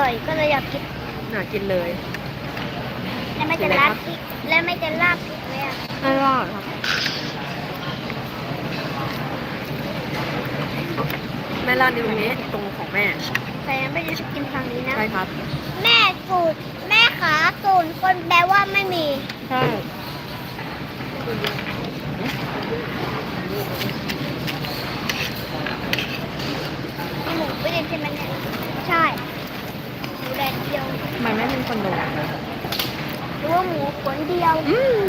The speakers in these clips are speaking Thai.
ร่อยก็เลยอยากกินน่ากินเลยแล้วไม่จะราดพริกแล้วไม่จะราดพริกเลยอะไม่รอดครับแม่ร้านอยู่ตรงนี้ตรงของแม่แต่ยังไม่ได้กินทางนี้นะ ใช่ครับ แม่สูตรแม่ขาสูตรคนแปลว่าไม่มีใช่หมูไม่ได้ใช่ไหมเนี่ยใช่หมู แดดเดียวทำไมไม่เป็นคนดูหรือว่าหมูขนเดียวอืม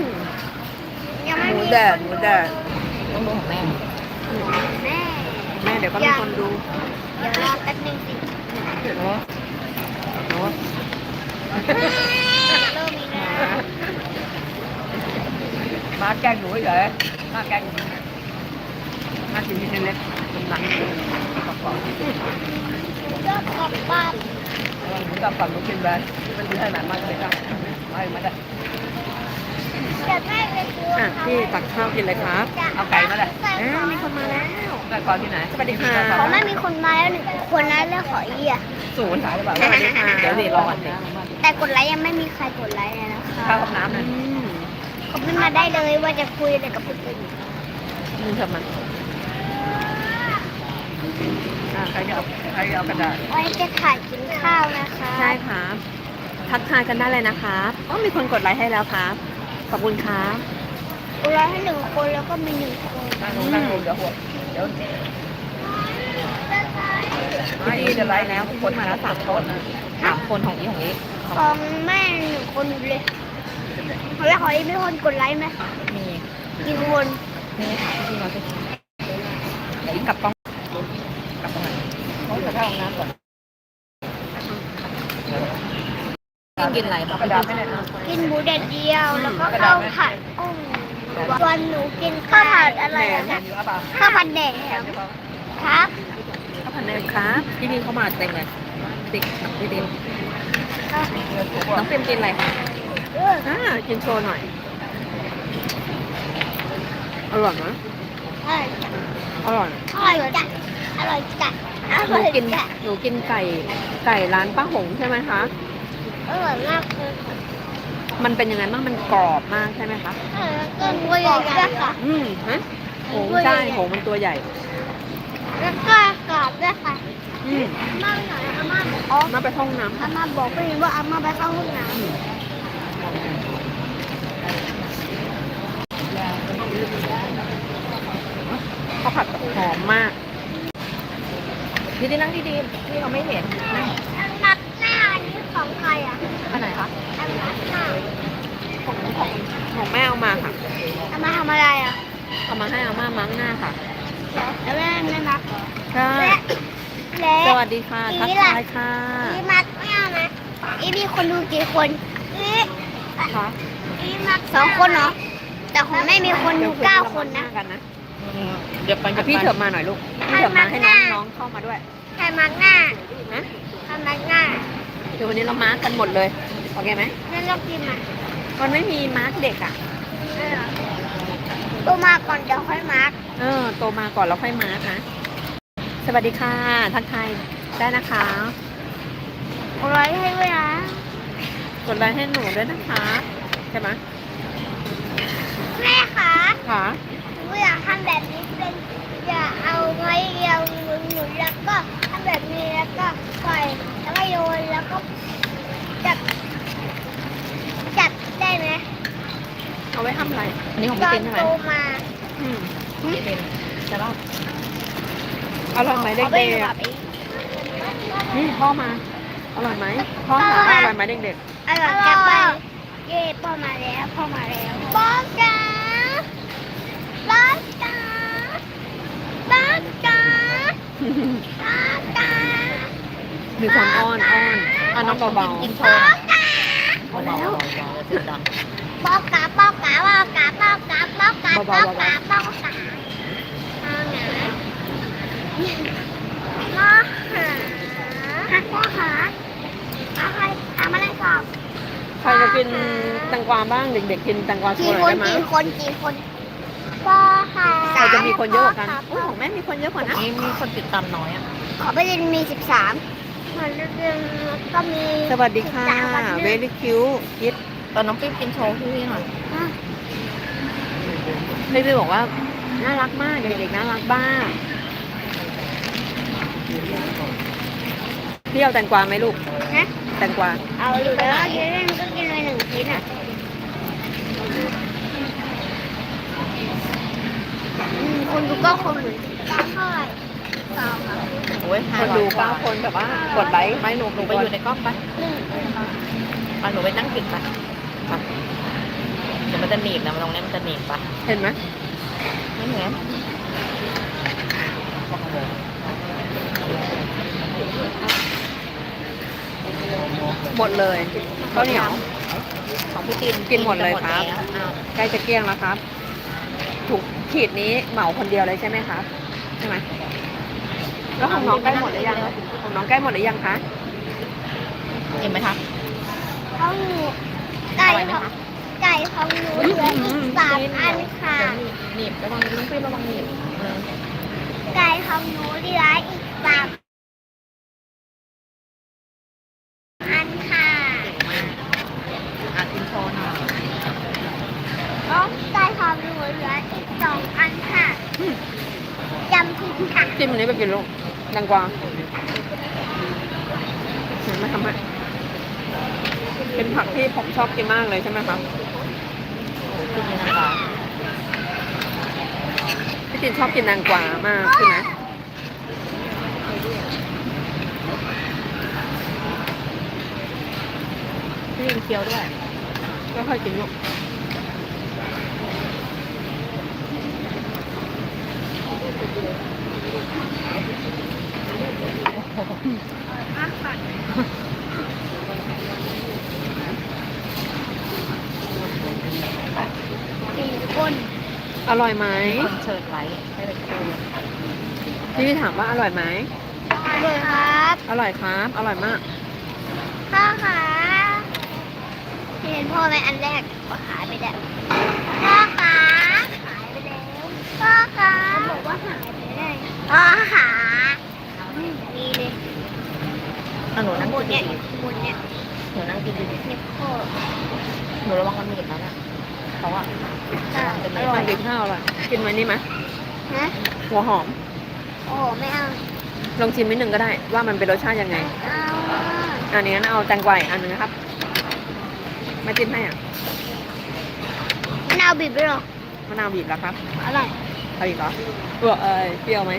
ยังไม่หมูมีแดดคนหมูแดดต้องดูของแม่ แม่แม่เดี๋ยวก็มีคนดูเดี๋ยวรอแป๊บนึงสิเดี๋ยวนะเดี๋ยวนะเริ่มมีแล้ว มาแกงหนูเฉยมาแกงหนูมากินที่เล็กๆตรงหลังกรอบเริ่มกรอบปาก ๆหมูกับฝั่งหนูกินไปมันกินได้หนามันเลยครับไม่ไม่ได้จะไม่ไปซื้ออะพี่ตักข้าวกินเลยครับเอาไก่มาเลยใส่เอ้ของมีคนมาแล้วไก่ก่อนที่ไหนสวัสดีค่ะเขาไม่มีคนมาแล้วหนึ่งคนนั้นเรื่องขออีอะศูนย์ขายหรือเปล่าสวัสดีค่ะเดี๋ยวดิรอก่อนดิแต่กดไลค์ยังไม่มีใครกดไลค์เลยนะคะข้าวกับน้ำอืนะมคอมเมนต์มาได้เลยว่าจะคุยอะไรกับคนอื่นมึงทำมัน อ่าใครจะเอาใครจะเอากระดาษวันนี้จะถ่ายกินข้าวนะคะใช่ครับ ทักทายกันได้เลยนะครับอ๋อมีคนกดไลค์ให้แล้วครับ ขอบคุณครับกดไลค์ให้หนึ่งคนแล้วก็มีหนึ่งคนนั่งลงนั่งลงเดี๋ยวหัวเดี๋ยวไม่จะไลฟ์แล้วคนมาแล้วสามคนสามคนของนี้ของนี้ของแม่หนึ่งคนเลยแล้วขออีกไม่คนกดไลค์ไหมมีกี่คนนี่ค่ะพี่มาสิเดี๋ยวกลับกล้องกลับตรงไหนเขาจะเข้าห้องน้ำก่อน กินอะไรกระดาษไม่ได้นะกินหมูแดดเดียว แล้วก็ข้าวผัดกุ้งวันหนูกินข้าวผัดอะไรอะแหนคะมอยู่อะเปล่าข้าวผัดแดงครับข้าวผัดแดงครับพี่บีเข้ามาเต็มเลยติ๊กพี่ดิมน้องเปรมกินอะไรคะเอออ่ากินโชว์หน่อยอร่อยไหมอร่อยอร่อยอร่อยจัดอร่อยจัดอหนูร่อยกินจัดหนูกินไก่ไก่ร้านป้าหงใช่ไหมคะ อร่อยมากเลยมันเป็นยังไงบ้างมันกรอบมากใช่ไหมคะเออก็ตัวใหญ่ด้วยค่ะ อืมฮะหงใช่หงมันตัวใหญ่ แล้วก็กรอบด้วยค่ะอืมอาม่าหน่อยอาม่าบอกอ๋อมาไปห้องน้ำอาค่ะม่าบอกไปเลยว่าอาม่าไปเข้าห้องน้ข้าวผัดแบบหอมมาก พี่ดีนั่งดีๆพี่เราไม่เห็นนั่งำอันนัดหน้าอันนี้ของใคร อะอันไหนคะอันนัดหน้าของของของแม่เอามาค่ะอาม่าทำอะไรอะเอามาให้อาม่ามั้งหน้าค่ะแล้วแม่ไม่มักเหรอใช่และและสวัสดีค่ะ ทักทายค่ะอีมักไม่เอานะอีมีคนดูกี่คนอีค่ะอีมักสองคนเหรอแต่ของแม่มีคนดูเก้าคนนะกันนะเดี๋ยวไปอะพี่เถิบมาหน่อยลูกพี่เถิบมาให้น้องน้องเข้ามาด้วยใครมักหน้านะใครมักหน้า เดี๋ยววันนี้เรามาร์กกันหมดเลย โอเคไหมนั่นเรากินอะมันไม่มีมาร์กเด็กอะเออตัวมาก่อนเดี๋ยวค่อยมักเออ โตมาก่อนแล้วค่อยมาร์กนะ สวัสดีค่ะ ทักทายได้นะคะเอาไว้ให้ด้วยนะกดไลค์ให้หนูด้วยนะคะ ใช่ไหมแม่คะค่ะหนูอยากทำแบบนี้เป็น อย่าเอาไว้เดียวหนุนหนุนแล้วก็ทำแบบนี้แล้วก็ปล่อยแล้วก็โยนแล้วก็จับจับได้ไหมเอาไว้ทำอะไร อันนี้ของตพี่อตินนใช่ไหมโตมาอืมพี่ตินใช่ป่ะอร่อยไหมเด็เอาไปกแบบนี้ๆนี่พ่อมา อร่อยไหมพ่อถามว่าอร่อยไหมเด็กอร่อยจังไปเย่พ่อมาแล้วพ่อมาแล้วพ่อจ๋าพ่อจ๋า พ่อจ๋าๆพ่อจ๋ามีความอ้อนอ้อนอะน้องเบากินโชพ่อว์จ๋าเอาแล้วเสียงดังพ่อกาพ่อกาพ่อกาพ่อกาพ่อกาพ่อกาพ่อกาเอาหนาพ่อหาพ่อหาอะไรทำอะไรก่อนๆใครจะกินแตงกวาบ้างเด็กๆกินแตงกวาโชกี่ว์หคน่อยนได้ไหมกี่คนกี่คนพ่อหาใคร จะมีคนเยอะกว่ากันอุ้ยของแม่มีคนเยอะกว่านะนี่มีคนติดตามน้อยอะขอไปเรียนมีสิบสามฮมือนเรื่องก็มีสวัสดีค่ะสามวันหเวนึ่งลิคิวคิดตอนน้องปิ๊บกินโชว์พี่หน่อยอะพี่พี่บอกว่าน่ารักมากเด็กๆน่ารักบ้างพี่เอาแตงกวาไหมลูกนะแตงกวาเอาอยู่แล้วกินเล่นก็กินเลยหนึ่งชิ้นอะอืม คนดูก็คงเหมือนกันเท่าไหร่สองอะโอ้ยคนดูเก้าคนแบบว่ากดไลค์ไม่หนูหนูไปอยู่ในกล้องไปหนึ่งเอาหนูไปนั่งปิดไปไปเดี๋ยวมันจะหนีบนะมันตรงนี้มันจะหนีบปะเห็นไหมไม่เห็นหมดเลยข้าวเหนียวของพี่ตีนกินหมดเลยครับแล้วอ้าวใกล้จะเกลี้ยงแล้วครับถูก ขีดนี้เหมาคนเดียวเลยใช่ไหมครับใช่ไหมแล้วของน้องใกล้หมดหรือยังของน้องใกล้หมดหรือยังคะเห็นไหมคะเขาหนูไก่ของไก่ของหนูเหลืออีกสามอันค่ะหนีบระวังน้องปิ๊บระวังหนีบเออไก่ของหนูเหลืออีกสามอันค่ะ อะกินโชว์หน่อย น้องไก่ของหนูเหลืออีกสองอันค่ะจำผิดค่ะ จิ้มอันนี้ไปกิน ลูกแตงกวาเห็นไหมทำให้เป็นผักที่ผมชอบกินมากเลยใช่ไหมครับพี่ตีนนะคะพี่จินชอบกินแตงกวามากใช่ไหมพี่ตีนเคี้ยวด้วยก็ค่อยกินลูก สี่คนอร่อยไหมคนเชิญไลค์ให้ไปดูพี่พี่ถามว่าอร่อยไหมเลยครับ อร่อยครับ อร่อยมากพ่อคะเห็นพ่อไหมอันแรกก็หายไปแล้วพ่อคะหายไปแล้วพ่อคะบอกว่าหายไปไหนพ่อหาอืมนี่เลย อะหนูนั่งหมดกินเนี่ยดีหมดเนี่ยๆหนูนั่งกินดีเนี่ยพ่อๆหนูระวังมันหนีบนะเนี่ยเพราะว่าอะจะอไม่ร่อยกินข้าวอร่อยกินไหมนี่ไหมฮะหัวหอม โอ้ไม่เอาลองชิมนิดนึงก็ได้ ว่ามันเป็นรสชาติยังไงเอาอะอันนี้งั้นเอาแตงกวาอีกอันนึงนะครับแม่จิ้มให้อะมะนาวบีบด้วยเหรอมะนาวบีบแล้วครับอร่อยเอาอีกเหรอเออเอยเปรี้ยวไหม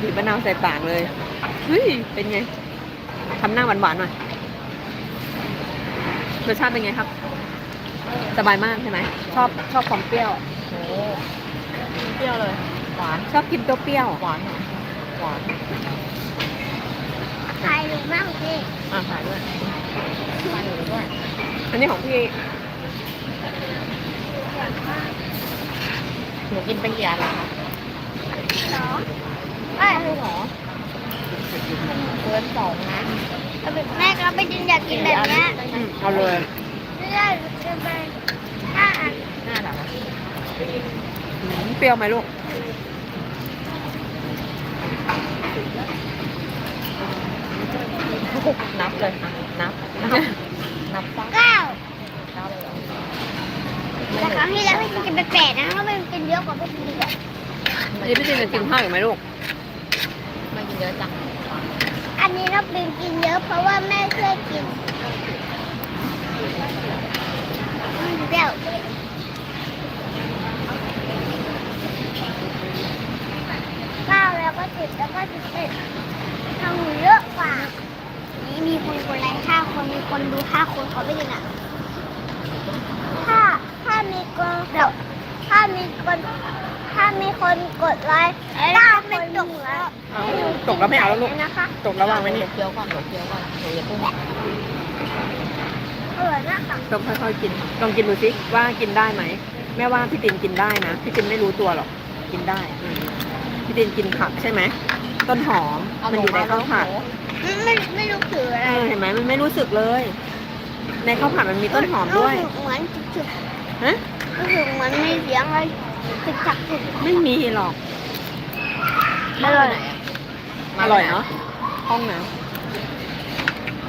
บีบมะนาวใส่ปากเลยเฮ้ยเป็นไง ทำหน้าหวานๆหน่อยรสชาติเป็นไงครับ สบายมากใช่ไหม ชอบชอบความเปรี้ยวโอ้เปรี้ยวเลย หวาน ชอบกินเปรี้ยว หวานเหรอหวานถ่ายรูปมากพี่อะถ่ายด้วยถ่ายหนูด้วยๆอันนี้ของพี่หนูกินไปกี่อันแล้วคะสองเอ้ยไม่หรอ เกินสองนะเอาแบบแม่ก็ไปกินอยากกินแบบเนี้ยอืมเอาเลยไม่ได้จะไปห้าอันหน้าหนักอืมเปรี้ยวไหมลูกนับเลยอะนับนับนับสักเก้าเก้าเลยเหรอแต่ครั้งที่แล้วพี่กินไปแปดนะถ้าไม่กินเยอะกว่าพี่กินอีกอะอันนี้พี่จินจะกินข้าวอีกไหมลูกไม่กินเยอะจัง อันนี้เราเป็นกินเยอะเพราะว่าแม่ช่วยกินเดี๋ยวเก้าแล้วก็สิบแล้วก็สิบเอ็ดทำหนูเยอะกว่า นี่มีคนกดไลค์ห้าคนมีคนดูห้าคนเขาไม่กินอะถ้าถ้ามีคนเดี๋ยวถ้ามีคน ถ้ามีคนกดไลค์ถ้าเป็นตกแล้วเอาตกแล้วไม่เอาแล้วลูกนะคะตกแล้ววางไว้นี่เดี๋ยวเคี้ยวก่อนเดี๋ยวเคี้ยวก่อนหนูอย่าเพิ่งอร่อยมากค่ะต้องค่อยๆกินลองกินดูสิว่ากินได้ไหมแม่ว่าพี่ตินกินได้นะพี่ตินไม่รู้ตัวหรอกกินได้อืมพี่ตินกินผักใช่ไหมต้นหอมมันอยู่ในข้าวผัดไม่ไม่ไม่รู้คืออะไรเออเห็นไหมมันไม่รู้สึกเลย ในข้าวผัดมันมีต้นหอมด้วยรู้สึกเหมือนถึกฮะๆรู้สึกเหมือนมีเสียงอะไร ถึกจักไม่มีหรอก อร่อยอร่อยเนาะห้องน้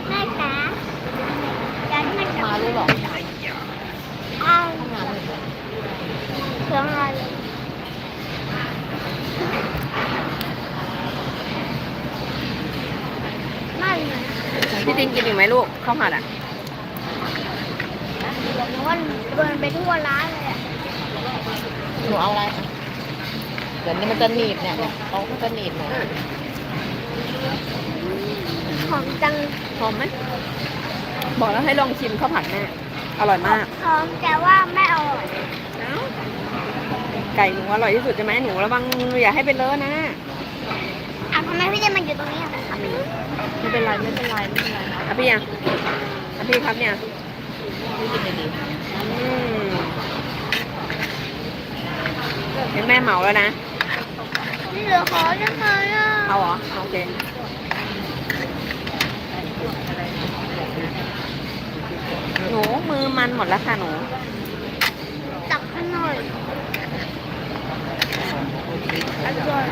แม่จ๋าจันไม่ำจับมาเลยหรออ้าห้องนเลยเหรอเครื่องอะไไม่นะพี่ตินกินอยู่ไหมลูกข้าวผัดอะหนูว่าโดนไปทั่วร้านเลย นูเอาอะไรอะเดี๋ยวนี้มันจะหนีบเนี่ยเนี่ยเขาก็จะหนีบหนูหอมจังหอมไหมบอกแล้วให้ลองชิมข้าวผัดแม่อร่อยมากหอมแต่ว่าไม่อร่อยเอ้าไก่หนูอร่อยที่สุดใช่ไหมหนูระวังมืออย่าให้เป็นเลอะนะอะทำไมพี่เจมันอยู่ตรงนี้อะครับไม่เป็นไรไม่เป็นไรไม่เป็นไรนะอะพี่อะอะพี่ครับเนี่ยพี่กินดีอืม เห็นแม่เหมาแล้วนะ นี่เหลือขอจะเคยอะเอาเหรอโอเคหนูมือมันหมดแล้วค่ะหนูตักให้หน่อยอร่อย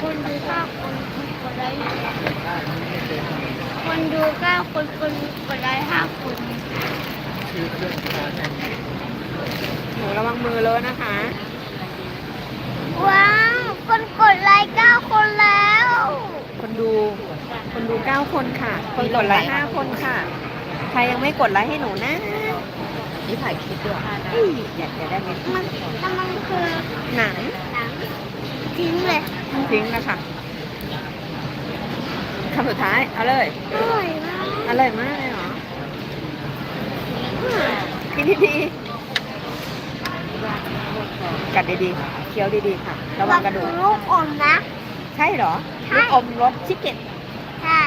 คนดูเก้าคนคนกดไลค์คนดูเก้าคนคนกดไลค์ห้าคน หนูระวังมือเลอะนะคะ ว้าวคนกดไลค์เก้าคนแล้ว คนดู คนดูเก้าคนค่ะ คนกดไลค์ห้าคนค่ะ ใครยังไม่กดไลค์ให้หนูนะๆนี่ถ่ายคลิปด้วยเอ้ยอยากจะได้ไหมมันมันคือหนังหนังทิ้งเลย ทิ้งนะคะคำสุดท้าย เอาเลย อร่อยมาก อร่อยมากเลยเหรออืม กินดีๆกัดดีๆ เคี้ยวดีๆค่ะ ระวังกระดูกลูกอมนะ ใช่เหรอใช่ลูกอมรสชิคเก้นใช่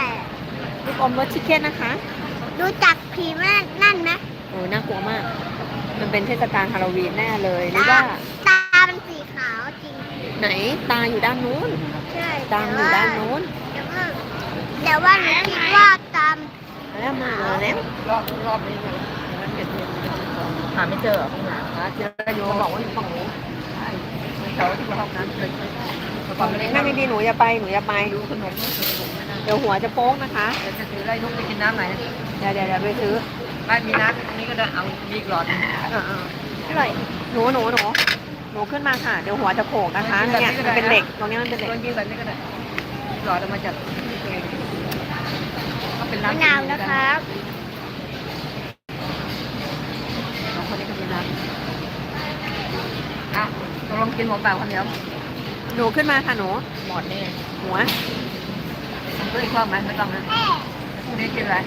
ลูกอมรสชิคเก้นนะคะรู้จักผีแม่นั่นไหมโอ้น่ากลัวมาก มันเป็นเทศกาลฮาโลวีนแน่เลยหรือว่า ตาเป็นสีขาวจริง ไหนตาอยู่ด้านนู้น ใช่ตามอยู่ด้านนู้นแต่ว่าแต่ว่าหนูคิดว่าตามแล้วมาแล้วรอบรอบนี้เลยมันเก็บเงิน หาไม่เจอห้องน้ำเจอโยบอกว่าอยู่ฝั่งนู้นใช่แถวที่ห้องน้ำเลยความเล็กนั่งดีๆหนูอย่าไปหนูอย่าไปดูขนมเดี๋ยวหัวจะโป๊กนะคะเดี๋ยวจะซื้ออะไรลูกไปกินน้ำไหนเดี๋ยวเดี๋ยวเดี๋ยวไปซื้อไม่มีน้ำตรงนี้ก็ได้เอามีหลอดอ่าๆอร่อยหนูหนูหนูหนูขึ้นมาค่ะเดี๋ยวหัวจะโผล่นะคะเนี่ยมันเป็นเหล็กตรงนี้มันเป็นเหล็กต้นยืนแบบนี้ก็ได้หลอดมาจากก็เป็นมะน้ำนาวนะครับ น้องคนนี้ก็เป็นน้ำ อะตกลงกินหมดเปล่าคนเดียวหนูขึ้นมาค่ะหนูหมดนี่หัวเพื่อนชอบไหมไม่ต้องนะนี่กินอะไร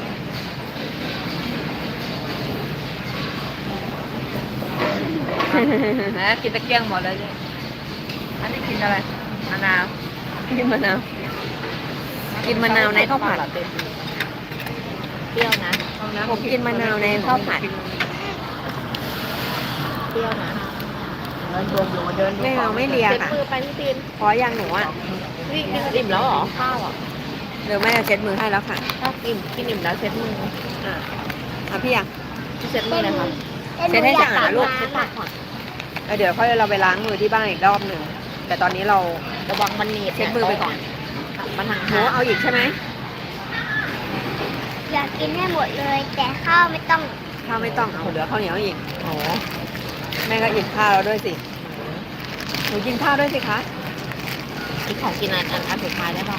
แหมกินตะเกียงหมดเลยเนี่ยอันนี้กินอะไรมะนาวกินมะนาว กินมะนาวในข้าวผัดเปรี้ยวนะผมกินมะนาวในข้าวผัดเปรี้ยวนะ ไม่เอาไม่เลียค่ะ มือไปพี่ตีนพออย่างหนูอะ นี่กินอิ่มแล้วเหรอข้าวอะเดี๋ยวแม่จะเช็ดมือให้แล้วค่ะถ้ากินกินอิ่มแล้วเช็ดมืออะอะพี่อะ เช็ดมือเลยครับเช็ดให้สะอาดลูก เช็ดปากก่อนแล้วเดี๋ยวค่อยเราไปล้างมือที่บ้านอีกรอบหนึ่ง แต่ตอนนี้เราระวังมันหนีบเช็ดมือไปก่อนมันห่างหนูเอาอีกใช่ไหมอยากกินให้หมดเลย แต่ข้าวไม่ต้องข้าวไม่ต้องเอาเหลือข้าวเหนียวอีกโอ้ แม่ก็อิ่มข้าวแล้วด้วยสิหนูกินข้าวด้วยสิคะกินของกินอันอันอันสุดท้ายได้ป่ะ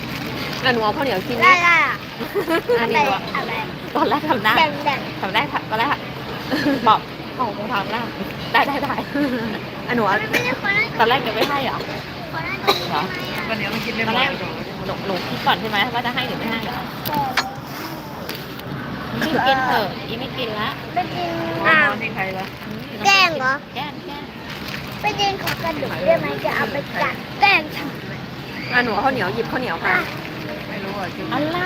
อะหนูเอาข้าวเหนียวกินได้นะได้อะอันอะไรนี้อะไรตอนแรกทำได้แดงแดงทำได้ตอนแรกบอกของคงทำได้ได้ได้ได้อะหนูเอาไม่ได้คนนั้นตอนแรกยังไม่ให้เหรอ คนนั้นกินไหมอะตอนเดี๋ยวมันกินไม่หมดตอนแรกหนูหนูคิดก่อนใช่ไหมว่าจะให้หรือไม่ให้เหรอกินกินเถอะอีไม่กินละไม่กินอ้าอ้าววนี่ใครวะ แกล้งเหรอ แกล้งแกล้งไม่กินของกระดูกได้ไหมจะเอาไปจัดแกล้งทำไมอะหนูเอาข้าวเหนียวหยิบข้าวเหนียวค่ะไม่รู้อะกินอะไร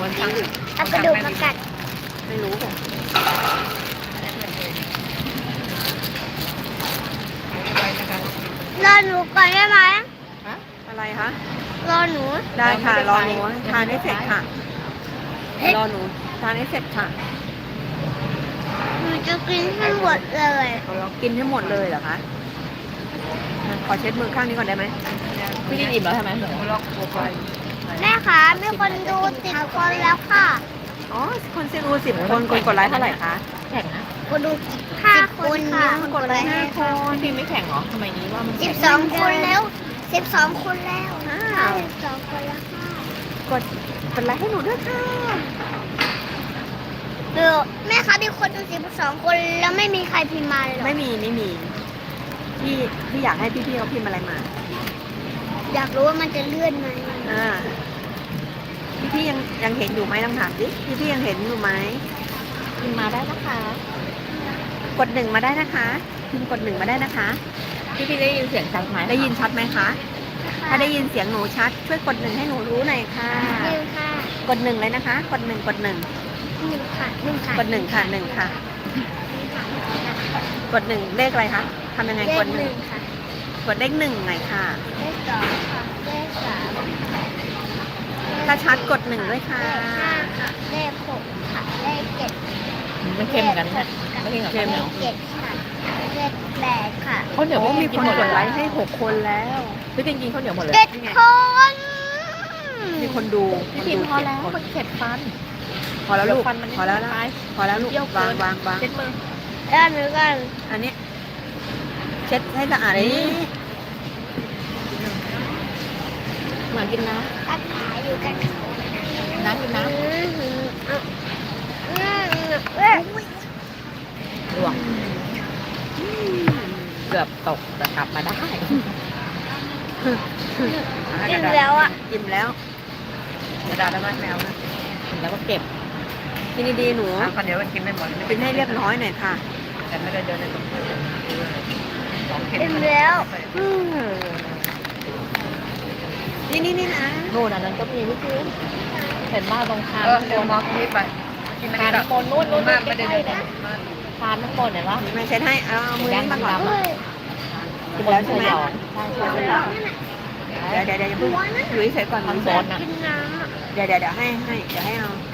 วันจังเอากระดูกมากัดไม่รู้ค่ะรอหนูก่อนได้ไหมอะไรคะ รอหนู ได้ค่ะ รอหนูทานให้เสร็จค่ะ รอหนูทานให้เสร็จค่ะหนู จะกินให้หมดเลยกินให้หมดเลยเหรอคะอะขอเช็ดมือข้างนี้ก่อนได้ไหมพี่กินอิ่มแล้วใช่ไหมล็อกตัวไปแม่คะมีคนดูสิบคนแล้วค่ะอ๋อคนซีรูสิบคนคนกดไลค์เท่าไหร่คะแข่งนะคนดูห้าคนค่ะคนกดไลค์ห้าคนพี่ไม่แข่งเหรอทำไมนี้ว่ามันสิบสองคนแล้วสิบสองคนแล้วอ่าค่ะสองคนละค่ะกดกดไลค์ให้หนูด้วยค่ะเออแม่คะมีคนดูสิบสองคนแล้วไม่มีใครพิมพ์มาเลยเหรอไม่มีไม่มีพี่พี่อยากให้พี่ๆเขาพิมพ์อะไรมา อยากรู้ว่ามันจะเลื่อนไหมอ่าพี่ๆยังยังเห็นอยู่ไหมลองถามสิพี่ๆยังเห็นอยู่ไหมพิมพ์มาได้นะคะ กดหนึ่งมาได้นะคะพิมพ์กดหนึ่งมาได้นะคะ พี่พี่ได้ยินเสียงชัดไหมได้ยินชัดไหมคะ ถ้าได้ยินเสียงหนูชัด ช่วยกดหนึ่งให้หนูรู้หน่อยค่ะ หนึ่งค่ะ กดหนึ่งเลยนะคะ กดหนึ่งกดหนึ่ง หนึ่งค่ะหนึ่งค่ะกดหนึ่งค่ะหนึ่งค่ะ กดหนึ่งเลขอะไรคะทำยังไงเลกขดหหนึ่นึ่งงค่ะกดเลขหนึ่งหน่อยค่ะ เลขสองค่ะเลขสามถ้าชัดกดหนึ่งด้วยค่ะ เลขห้าค่ะเลขหกค่ะเลขเจ็ดมันเค็มเหมือนกันนะไม่เค็มกับเค็ข้าวมเหนียวเจ็ดค่ะเลขแปดค่ะข้าวเหนียวโอ้พวกมีมีคกินนหมดกดไลเลยค์ให้หกคนแล้วพี่ตินกินข้าวเหนียวหมดเลยเจ็ดคน มีคนดูพี่คนตินดูพอแล้วเจ็ดคนมันเข็ดฟัน พอแล้วลูกฟันมันพอแล้วนะตายพอแล้วลูกเยี่ยวเกิวางนวางวางเช็ดมือด้านนี้กันอันนี้ เช็ดให้สะอาดเลยหมากินน้ตัดขาอยู่กันำน้ำกินน้อืมอืมอะอืมเอ้ยำดวงเกือบตกแต่กลับมาได้อิ่มแล้วอะอิ่มแล้วกระดาษแล้วแมวนะแล้วก็เก็บ กินดีๆหนูข้าวเหนียวมันกินไม่หมดกินให้เรียบร้อยหน่อยค่ะแต่ไม่ได้เดินในตรงสองเข็มอิ่มแล้วนี่นี่นี่นะโน่นอันนั้นก็มีพี่คืนเห็นบ้านตรงคานเออเดี๋ยวมองนี้ไปกินไม่คาได้นน้ำมนต์นู่นนู่นมากใกไม่ได้ล้เดิๆนเนี่ยคานน้ำมนต์เห็นปะแม่เช็ดให้เอาเอามือนี้มาก่อนยังเฮ้ยกินแล้วใช่ไหมใช่ใช่ใช่เดี๋ยวเดี๋ยวเดี๋ยวอย่าเพิ่งอยู่เฉยๆก่อนทำโซนอะกินน้ำอะเดี๋ยวเดี๋ยวเดี๋ยวให้ให้เดี๋ยวให้เอาเ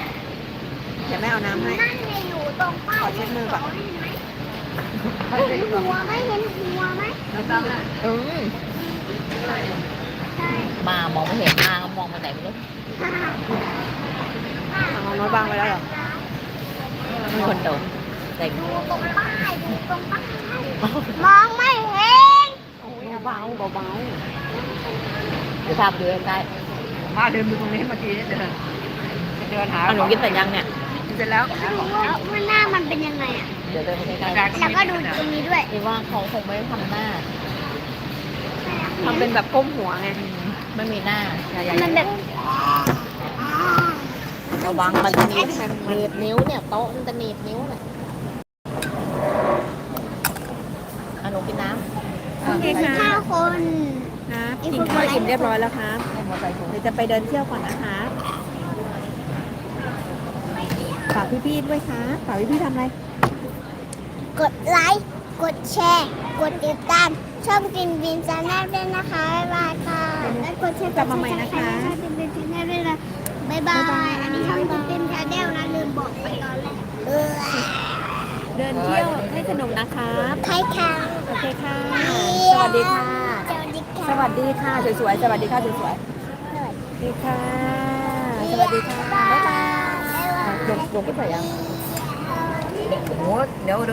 ดี๋ยวแม่เอาน้ำให้ นั่นไงอยู่ตรงป้ายขอเช็ดมือก่อน เห็นหัวไหมเห็นหัวไหมอืมใช่มามองไม่เห็นมามองมาไหนไม่รู้เอาโน้ตวางไว้แล้วเหรอ มีคนโดนเด็กดูตรงป้ายดูตรงป้ายมองไม่เห็นเบาเบาเบาเดี๋ยวพาไปดูใกล้มาเดินดูตรงนี้เมื่อกี้เดินเดินหาๆเอาหนูกินเสร็จยังเนี่ยเสร็จแล้วไม่รู้ว่าว่าหน้ามันเป็นยังไงอะเดี๋ยวเดินไปใกล้แล้วก็ดูตรงนี้ด้วยๆคิดว่าเขาคงไม่ได้ทำหน้าทำเป็นแบบก้มหัวไงไม่มีหน้าอย่าอย่ามันแบบระวังมันจะหนีบหนีบนิ้วเนี่ยโต๊ะมันจะหนีบนิ้วเลยเอาหนูกินน้ำโอเคค่ะห้าคนนะกินข้าวอิ่มเรียบร้อยแล้วครับเดี๋ยวจะไปเดินเที่ยวก่อนนะคะ ฝากพี่ๆด้วยค่ะฝากพี่ๆทำอะไร กดไลค์ กดแชร์ กดติดตาม ช่องกินบินชาแนลด้วยนะคะบ๊ายบายค่ะและกดแชร์กลับมาใหม่นะคะกินบินชาแนลด้วยนะบ๊ายบาย อันนี้ช่องกินบินชาแนลนะลืมบอกไปตอนแรกเออเดินเที่ยวให้สนุกนะครับใครค่ะโอเคค่ะสวัสดีค่ะ สวัสดีค่ะ สวัสดีค่ะ สวยๆ สวัสดีค่ะ สวยๆ สวัสดีค่ะ สวัสดีค่ะบ๊า ยบายหนูหนูกินเสร็จยังโอ้โหเดี๋ยวดู